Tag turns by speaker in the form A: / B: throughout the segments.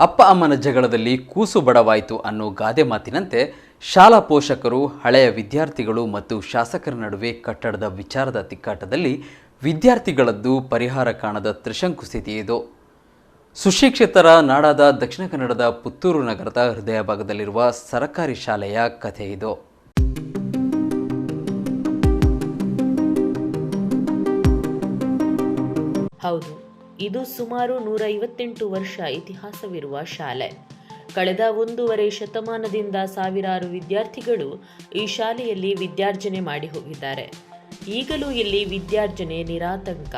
A: ಅಪ್ಪ ಅಮ್ಮನ ಜಗಳದಲ್ಲಿ ಕೂಸು ಬಡವಾಯಿತು ಅನ್ನೋ ಗಾದೆ ಮಾತಿನಂತೆ ಶಾಲಾ ಪೋಷಕರು, ಹಳೆಯ ವಿದ್ಯಾರ್ಥಿಗಳು ಮತ್ತು ಶಾಸಕರ ನಡುವೆ ಕಟ್ಟಡದ ವಿಚಾರದ ತಿಕ್ಕಾಟದಲ್ಲಿ ವಿದ್ಯಾರ್ಥಿಗಳದ್ದು ಪರಿಹಾರ ಕಾಣದ ತ್ರಿಶಂಕು ಸ್ಥಿತಿ ಇದು. ಸುಶಿಕ್ಷಿತರ ನಾಡಾದ ದಕ್ಷಿಣ ಕನ್ನಡದ ಪುತ್ತೂರು ನಗರದ ಹೃದಯ ಭಾಗದಲ್ಲಿರುವ ಸರಕಾರಿ ಶಾಲೆಯ ಕಥೆ ಇದು.
B: ಹೌದು. ಇದು ಸುಮಾರು ನೂರ ಐವತ್ತೆಂಟು ವರ್ಷ ಇತಿಹಾಸವಿರುವ ಶಾಲೆ. ಕಳೆದ ಒಂದೂವರೆ ಶತಮಾನದಿಂದ ಸಾವಿರಾರು ವಿದ್ಯಾರ್ಥಿಗಳು ಈ ಶಾಲೆಯಲ್ಲಿ ವಿದ್ಯಾರ್ಜನೆ ಮಾಡಿ ಹೋಗಿದ್ದಾರೆ. ಈಗಲೂ ಇಲ್ಲಿ ವಿದ್ಯಾರ್ಜನೆ ನಿರಾತಂಕ.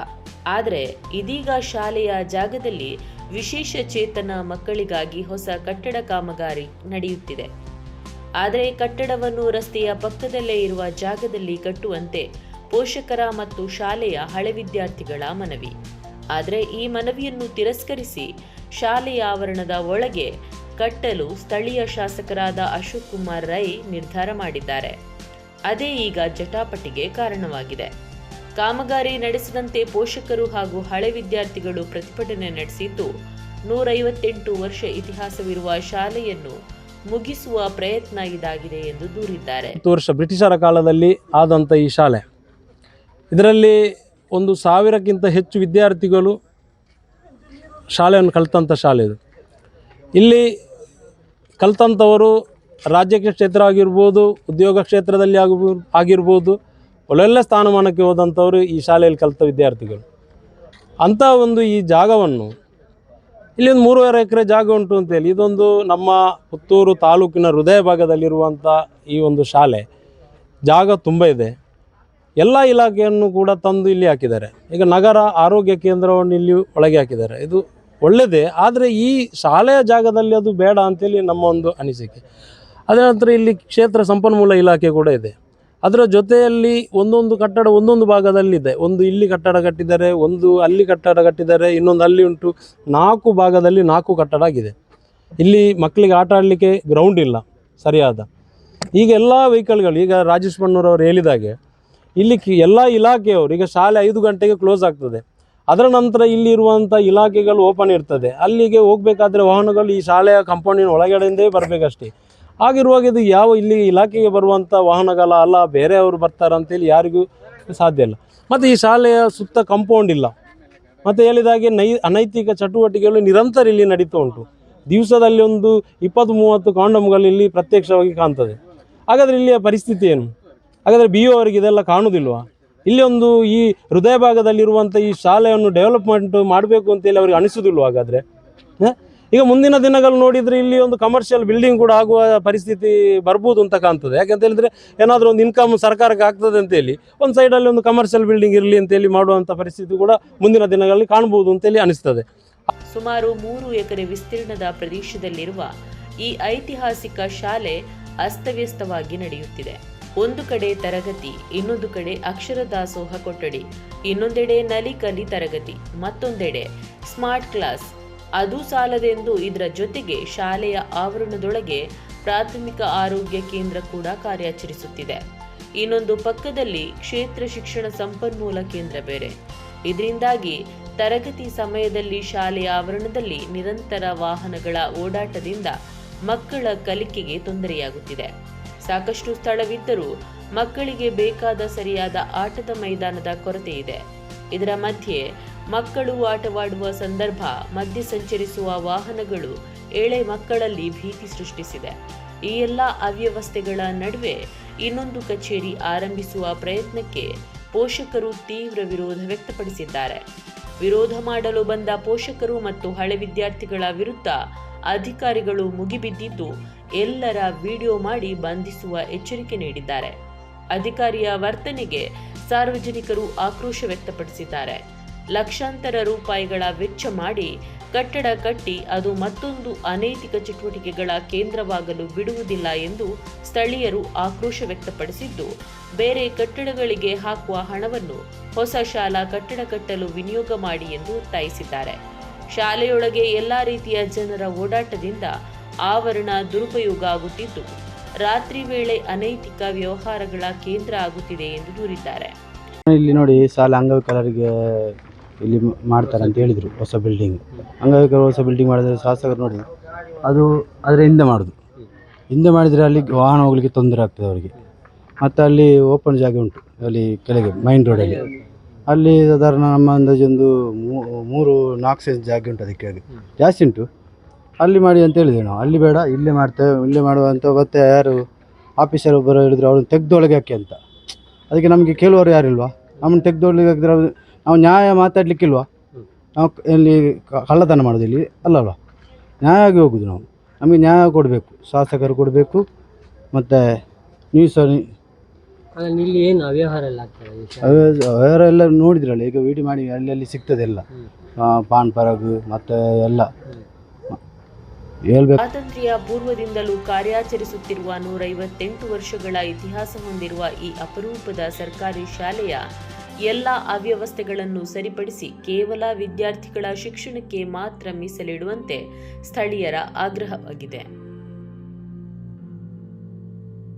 B: ಆದರೆ ಇದೀಗ ಶಾಲೆಯ ಜಾಗದಲ್ಲಿ ವಿಶೇಷ ಚೇತನ ಮಕ್ಕಳಿಗಾಗಿ ಹೊಸ ಕಟ್ಟಡ ಕಾಮಗಾರಿ ನಡೆಯುತ್ತಿದೆ. ಆದರೆ ಕಟ್ಟಡವನ್ನು ರಸ್ತೆಯ ಪಕ್ಕದಲ್ಲೇ ಇರುವ ಜಾಗದಲ್ಲಿ ಕಟ್ಟುವಂತೆ ಪೋಷಕರ ಮತ್ತು ಶಾಲೆಯ ಹಳೆ ವಿದ್ಯಾರ್ಥಿಗಳ ಮನವಿ. ಆದರೆ ಈ ಮನವಿಯನ್ನು ತಿರಸ್ಕರಿಸಿ ಶಾಲೆಯ ಆವರಣದ ಒಳಗೆ ಕಟ್ಟಲು ಸ್ಥಳೀಯ ಶಾಸಕರಾದ ಅಶೋಕ್ ಕುಮಾರ್ ರೈ ನಿರ್ಧಾರ ಮಾಡಿದ್ದಾರೆ. ಅದೇ ಈಗ ಜಟಾಪಟಿಗೆ ಕಾರಣವಾಗಿದೆ. ಕಾಮಗಾರಿ ನಡೆಸದಂತೆ ಪೋಷಕರು ಹಾಗೂ ಹಳೆ ವಿದ್ಯಾರ್ಥಿಗಳು ಪ್ರತಿಭಟನೆ ನಡೆಸಿದ್ದು ನೂರೈವತ್ತೆಂಟು ವರ್ಷ ಇತಿಹಾಸವಿರುವ ಶಾಲೆಯನ್ನು ಮುಗಿಸುವ ಪ್ರಯತ್ನ ಇದಾಗಿದೆ ಎಂದು ದೂರಿದ್ದಾರೆ.
C: ವರ್ಷ ಬ್ರಿಟಿಷರ ಕಾಲದಲ್ಲಿ ಆದಂಥ ಈ ಶಾಲೆ. ಇದರಲ್ಲಿ ಒಂದು ಸಾವಿರಕ್ಕಿಂತ ಹೆಚ್ಚು ವಿದ್ಯಾರ್ಥಿಗಳು ಶಾಲೆಯನ್ನು ಕಲಿತಂಥ ಶಾಲೆ ಇದು. ಇಲ್ಲಿ ಕಲಿತಂಥವರು ರಾಜ್ಯಕ್ಕೆ ಕ್ಷೇತ್ರ ಆಗಿರ್ಬೋದು, ಉದ್ಯೋಗ ಕ್ಷೇತ್ರದಲ್ಲಿ ಆಗಿ, ಆಗಿರ್ಬೋದು, ಒಳ್ಳೊಳ್ಳೆ ಸ್ಥಾನಮಾನಕ್ಕೆ ಹೋದಂಥವರು ಈ ಶಾಲೆಯಲ್ಲಿ ಕಲಿತ ವಿದ್ಯಾರ್ಥಿಗಳು. ಅಂಥ ಒಂದು ಈ ಜಾಗವನ್ನು ಇಲ್ಲಿ ಒಂದು ಮೂರುವರೆ ಎಕರೆ ಜಾಗ ಉಂಟು ಅಂತೇಳಿ ಇದೊಂದು ನಮ್ಮ ಪುತ್ತೂರು ತಾಲೂಕಿನ ಹೃದಯ ಭಾಗದಲ್ಲಿರುವಂಥ ಈ ಒಂದು ಶಾಲೆ. ಜಾಗ ತುಂಬ ಇದೆ. ಎಲ್ಲ ಇಲಾಖೆಯನ್ನು ಕೂಡ ತಂದು ಇಲ್ಲಿ ಹಾಕಿದ್ದಾರೆ. ಈಗ ನಗರ ಆರೋಗ್ಯ ಕೇಂದ್ರವನ್ನು ಇಲ್ಲಿ ಒಳಗೆ ಹಾಕಿದ್ದಾರೆ. ಇದು ಒಳ್ಳೆಯದೇ ಆದರೆ ಈ ಶಾಲೆಯ ಜಾಗದಲ್ಲಿ ಅದು ಬೇಡ ಅಂತೇಳಿ ನಮ್ಮ ಒಂದು ಅನಿಸಿಕೆ. ಅದೇ ನಂತರ ಇಲ್ಲಿ ಕ್ಷೇತ್ರ ಸಂಪನ್ಮೂಲ ಇಲಾಖೆ ಕೂಡ ಇದೆ. ಅದರ ಜೊತೆಯಲ್ಲಿ ಒಂದೊಂದು ಕಟ್ಟಡ ಒಂದೊಂದು ಭಾಗದಲ್ಲಿದೆ. ಒಂದು ಇಲ್ಲಿ ಕಟ್ಟಡ ಕಟ್ಟಿದ್ದಾರೆ, ಒಂದು ಅಲ್ಲಿ ಕಟ್ಟಡ ಕಟ್ಟಿದ್ದಾರೆ, ಇನ್ನೊಂದು ಅಲ್ಲಿ ಉಂಟು. ನಾಲ್ಕು ಭಾಗದಲ್ಲಿ ನಾಲ್ಕು ಕಟ್ಟಡ ಆಗಿದೆ. ಇಲ್ಲಿ ಮಕ್ಕಳಿಗೆ ಆಟ ಆಡಲಿಕ್ಕೆ ಗ್ರೌಂಡ್ ಇಲ್ಲ, ಸರಿಯಾದ. ಈಗ ಎಲ್ಲ ವೆಹಿಕಲ್ಗಳು ಈಗ ರಾಜೇಶ್ ಬಣ್ಣೂರವರು ಹೇಳಿದಾಗೆ ಇಲ್ಲಿ ಎಲ್ಲ ಇಲಾಖೆಯವರು, ಈಗ ಶಾಲೆ ಐದು ಗಂಟೆಗೆ ಕ್ಲೋಸ್ ಆಗ್ತದೆ. ಅದರ ನಂತರ ಇಲ್ಲಿರುವಂಥ ಇಲಾಖೆಗಳು ಓಪನ್ ಇರ್ತದೆ. ಅಲ್ಲಿಗೆ ಹೋಗಬೇಕಾದ್ರೆ ವಾಹನಗಳು ಈ ಶಾಲೆಯ ಕಂಪೌಂಡಿನ ಒಳಗಡೆಯಿಂದೇ ಬರಬೇಕಷ್ಟೇ. ಆಗಿರುವಾಗ ಇದು ಯಾವ ಇಲ್ಲಿ ಇಲಾಖೆಗೆ ಬರುವಂಥ ವಾಹನಗಳ ಅಲ್ಲ, ಬೇರೆಯವರು ಬರ್ತಾರೆ ಅಂತೇಳಿ ಯಾರಿಗೂ ಸಾಧ್ಯ ಇಲ್ಲ. ಮತ್ತು ಈ ಶಾಲೆಯ ಸುತ್ತ ಕಾಂಪೌಂಡ್ ಇಲ್ಲ. ಮತ್ತು ಹೇಳಿದಾಗೆ ನೈ, ಅನೈತಿಕ ಚಟುವಟಿಕೆಗಳು ನಿರಂತರ ಇಲ್ಲಿ ನಡೀತಾ ಉಂಟು. ದಿವಸದಲ್ಲಿ ಒಂದು ಇಪ್ಪತ್ತು ಮೂವತ್ತು ಕಾಂಡಮ್ಗಳು ಇಲ್ಲಿ ಪ್ರತ್ಯಕ್ಷವಾಗಿ ಕಾಣ್ತದೆ. ಹಾಗಾದರೆ ಇಲ್ಲಿಯ ಪರಿಸ್ಥಿತಿ ಏನು? ಹಾಗಾದರೆ ಬಿ ಅವರಿಗೆ ಇದೆಲ್ಲ ಕಾಣುವುದಿಲ್ವಾ? ಇಲ್ಲಿ ಒಂದು ಈ ಹೃದಯ ಭಾಗದಲ್ಲಿರುವಂಥ ಈ ಶಾಲೆಯನ್ನು ಡೆವಲಪ್ಮೆಂಟ್ ಮಾಡಬೇಕು ಅಂತೇಳಿ ಅವ್ರಿಗೆ ಅನಿಸೋದಿಲ್ವ ಹಾಗಾದರೆ? ಈಗ ಮುಂದಿನ ದಿನಗಳು ನೋಡಿದರೆ ಇಲ್ಲಿ ಒಂದು ಕಮರ್ಷಿಯಲ್ ಬಿಲ್ಡಿಂಗ್ ಕೂಡ ಆಗುವ ಪರಿಸ್ಥಿತಿ ಬರ್ಬೋದು ಅಂತ ಕಾಣ್ತದೆ. ಯಾಕಂತ ಹೇಳಿದರೆ ಏನಾದರೂ ಒಂದು ಇನ್ಕಮ್ ಸರ್ಕಾರಕ್ಕೆ ಆಗ್ತದೆ ಅಂತೇಳಿ ಒಂದು ಸೈಡಲ್ಲಿ ಒಂದು ಕಮರ್ಷಿಯಲ್ ಬಿಲ್ಡಿಂಗ್ ಇರಲಿ ಅಂತೇಳಿ ಮಾಡುವಂಥ ಪರಿಸ್ಥಿತಿ ಕೂಡ ಮುಂದಿನ ದಿನಗಳಲ್ಲಿ ಕಾಣ್ಬೋದು ಅಂತೇಳಿ ಅನಿಸ್ತದೆ.
B: ಸುಮಾರು ಮೂರು ಎಕರೆ ವಿಸ್ತೀರ್ಣದ ಪ್ರದೇಶದಲ್ಲಿರುವ ಈ ಐತಿಹಾಸಿಕ ಶಾಲೆ ಅಸ್ತವ್ಯಸ್ತವಾಗಿ ನಡೆಯುತ್ತಿದೆ. ಒಂದು ಕಡೆ ತರಗತಿ, ಇನ್ನೊಂದು ಕಡೆ ಅಕ್ಷರ ದಾಸೋಹ ಕೊಠಡಿ, ಇನ್ನೊಂದೆಡೆ ನಲಿ ಕಲಿ ತರಗತಿ, ಮತ್ತೊಂದೆಡೆ ಸ್ಮಾರ್ಟ್ ಕ್ಲಾಸ್. ಅದು ಸಾಲದೆಂದು ಇದರ ಜೊತೆಗೆ ಶಾಲೆಯ ಆವರಣದೊಳಗೆ ಪ್ರಾಥಮಿಕ ಆರೋಗ್ಯ ಕೇಂದ್ರ ಕೂಡ ಕಾರ್ಯಾಚರಿಸುತ್ತಿದೆ. ಇನ್ನೊಂದು ಪಕ್ಕದಲ್ಲಿ ಕ್ಷೇತ್ರ ಶಿಕ್ಷಣ ಸಂಪನ್ಮೂಲ ಕೇಂದ್ರ ಬೇರೆ. ಇದರಿಂದಾಗಿ ತರಗತಿ ಸಮಯದಲ್ಲಿ ಶಾಲೆಯ ಆವರಣದಲ್ಲಿ ನಿರಂತರ ವಾಹನಗಳ ಓಡಾಟದಿಂದ ಮಕ್ಕಳ ಕಲಿಕೆಗೆ ತೊಂದರೆಯಾಗುತ್ತಿದೆ. ಸಾಕಷ್ಟು ಸ್ಥಳವಿದ್ದರೂ ಮಕ್ಕಳಿಗೆ ಬೇಕಾದ ಸರಿಯಾದ ಆಟದ ಮೈದಾನದ ಕೊರತೆ ಇದೆ. ಇದರ ಮಧ್ಯೆ ಮಕ್ಕಳು ಆಟವಾಡುವ ಸಂದರ್ಭ ಮಧ್ಯೆ ಸಂಚರಿಸುವ ವಾಹನಗಳು ಏಳೆ ಮಕ್ಕಳಲ್ಲಿ ಭೀತಿ ಸೃಷ್ಟಿಸಿದೆ. ಈ ಎಲ್ಲ ಅವ್ಯವಸ್ಥೆಗಳ ನಡುವೆ ಇನ್ನೊಂದು ಕಚೇರಿ ಆರಂಭಿಸುವ ಪ್ರಯತ್ನಕ್ಕೆ ಪೋಷಕರು ತೀವ್ರ ವಿರೋಧ ವ್ಯಕ್ತಪಡಿಸಿದ್ದಾರೆ. ವಿರೋಧ ಮಾಡಲು ಬಂದ ಪೋಷಕರು ಮತ್ತು ಹಳೆ ವಿದ್ಯಾರ್ಥಿಗಳ ವಿರುದ್ಧ ಅಧಿಕಾರಿಗಳು ಮುಗಿಬಿದ್ದಿದ್ದು, ಎಲ್ಲರ ವಿಡಿಯೋ ಮಾಡಿ ಬಂಧಿಸುವ ಎಚ್ಚರಿಕೆ ನೀಡಿದ್ದಾರೆ. ಅಧಿಕಾರಿಯ ವರ್ತನೆಗೆ ಸಾರ್ವಜನಿಕರು ಆಕ್ರೋಶ ವ್ಯಕ್ತಪಡಿಸಿದ್ದಾರೆ. ಲಕ್ಷಾಂತರ ರೂಪಾಯಿಗಳ ವೆಚ್ಚ ಮಾಡಿ ಕಟ್ಟಡ ಕಟ್ಟಿ ಅದು ಮತ್ತೊಂದು ಅನೈತಿಕ ಚಟುವಟಿಕೆಗಳ ಕೇಂದ್ರವಾಗಲು ಬಿಡುವುದಿಲ್ಲ ಎಂದು ಸ್ಥಳೀಯರು ಆಕ್ರೋಶ ವ್ಯಕ್ತಪಡಿಸಿದ್ದು, ಬೇರೆ ಕಟ್ಟಡಗಳಿಗೆ ಹಾಕುವ ಹಣವನ್ನು ಹೊಸ ಶಾಲಾ ಕಟ್ಟಡ ಕಟ್ಟಲು ವಿನಿಯೋಗ ಮಾಡಿ ಎಂದು ಒತ್ತಾಯಿಸಿದ್ದಾರೆ. ಶಾಲೆಯೊಳಗೆ ಎಲ್ಲಾ ರೀತಿಯ ಜನರ ಓಡಾಟದಿಂದ ಆವರಣ ದುರುಪಯೋಗ ಆಗುತ್ತಿದ್ದು, ರಾತ್ರಿ ವೇಳೆ ಅನೈತಿಕ ವ್ಯವಹಾರಗಳ ಕೇಂದ್ರ ಆಗುತ್ತಿದೆ ಎಂದು ದೂರಿದ್ದಾರೆ.
D: ಇಲ್ಲಿ ನೋಡಿ ಶಾಲಾ ಅಂಗವಿಕಲರಿಗೆ ಇಲ್ಲಿ ಮಾಡ್ತಾರೆ ಅಂತ ಹೇಳಿದರು ಹೊಸ ಬಿಲ್ಡಿಂಗ್ ಹಂಗಾಗಿ ಹೊಸ ಬಿಲ್ಡಿಂಗ್ ಮಾಡಿದರೆ ಶಾಸಕರು ನೋಡಿ, ಅದು ಅದರ ಹಿಂದೆ ಮಾಡೋದು. ಹಿಂದೆ ಮಾಡಿದರೆ ಅಲ್ಲಿ ವಾಹನ ಹೋಗ್ಲಿಕ್ಕೆ ತೊಂದರೆ ಆಗ್ತದೆ ಅವರಿಗೆ. ಮತ್ತು ಅಲ್ಲಿ ಓಪನ್ ಜಾಗ ಉಂಟು, ಅಲ್ಲಿ ಕೆಳಗೆ ಮೈನ್ ರೋಡಲ್ಲಿ ಅಲ್ಲಿ. ಸಾಧಾರಣ ನಮ್ಮ ಅಂದಾಜು ಒಂದು ಮೂರು, ನಾಲ್ಕು ಸೈಜ್ ಜಾಗ ಉಂಟು ಅದಕ್ಕೆ ಜಾಸ್ತಿ ಉಂಟು. ಅಲ್ಲಿ ಮಾಡಿ ಅಂತ ಹೇಳಿದೆ ನಾವು. ಅಲ್ಲಿ ಬೇಡ, ಇಲ್ಲೇ ಮಾಡ್ತೇವೆ, ಇಲ್ಲೇ ಮಾಡುವ ಅಂತ ಮತ್ತೆ ಯಾರು ಆಫೀಸರ್ ಒಬ್ಬರು ಹೇಳಿದ್ರು, ಅವ್ರನ್ನ ತೆಗ್ದೊಳಗೆ ಹಾಕಿ ಅಂತ. ಅದಕ್ಕೆ ನಮಗೆ ಕೇಳುವವರು ಯಾರಿಲ್ವಾ ನಮ್ಮನ್ನು ತೆಗ್ದೊಳಗೆ ಹಾಕಿದ್ರೆ ಅವ್ರು- ನಾವು ನ್ಯಾಯ ಮಾತಾಡಲಿಕ್ಕಿಲ್ವಾ? ನಾವು ಇಲ್ಲಿ ಕಳ್ಳತನ ಮಾಡೋದು ಇಲ್ಲಿ. ನ್ಯಾಯ ನ್ಯಾಯವಾಗಿ ಹೋಗುದು ನಾವು. ನಮಗೆ ನ್ಯಾಯ ಕೊಡಬೇಕು. ಶಾಸಕರು ಕೊಡಬೇಕು. ಮತ್ತು ನೀವು
E: ಸಹ ಇಲ್ಲಿ ಏನು ಅವ್ಯವಹಾರ ಎಲ್ಲ ಆಗ್ತದೆ ಈ
D: ಎಲ್ಲ ನೋಡಿದ್ರಲ್ಲ ಈಗ ವಿಡಿಯೋ ಮಾಡಿ ಅಲ್ಲಿ ಅಲ್ಲಿ ಸಿಗ್ತದೆ ಎಲ್ಲ ಆ, ಪಾನ್ ಪರಗು ಮತ್ತು ಎಲ್ಲ. ಹೇಳ್ಬೇಕು.
B: ಸ್ವಾತಂತ್ರ್ಯ ಪೂರ್ವದಿಂದಲೂ ಕಾರ್ಯಾಚರಿಸುತ್ತಿರುವ ನೂರೈವತ್ತೆಂಟು ವರ್ಷಗಳ ಇತಿಹಾಸ ಹೊಂದಿರುವ ಈ ಅಪರೂಪದ ಸರ್ಕಾರಿ ಶಾಲೆಯ ಎಲ್ಲ ಅವ್ಯವಸ್ಥೆಗಳನ್ನು ಸರಿಪಡಿಸಿ ಕೇವಲ ವಿದ್ಯಾರ್ಥಿಗಳ ಶಿಕ್ಷಣಕ್ಕೆ ಮಾತ್ರ ಮೀಸಲಿಡುವಂತೆ ಸ್ಥಳೀಯರ ಆಗ್ರಹವಾಗಿದೆ.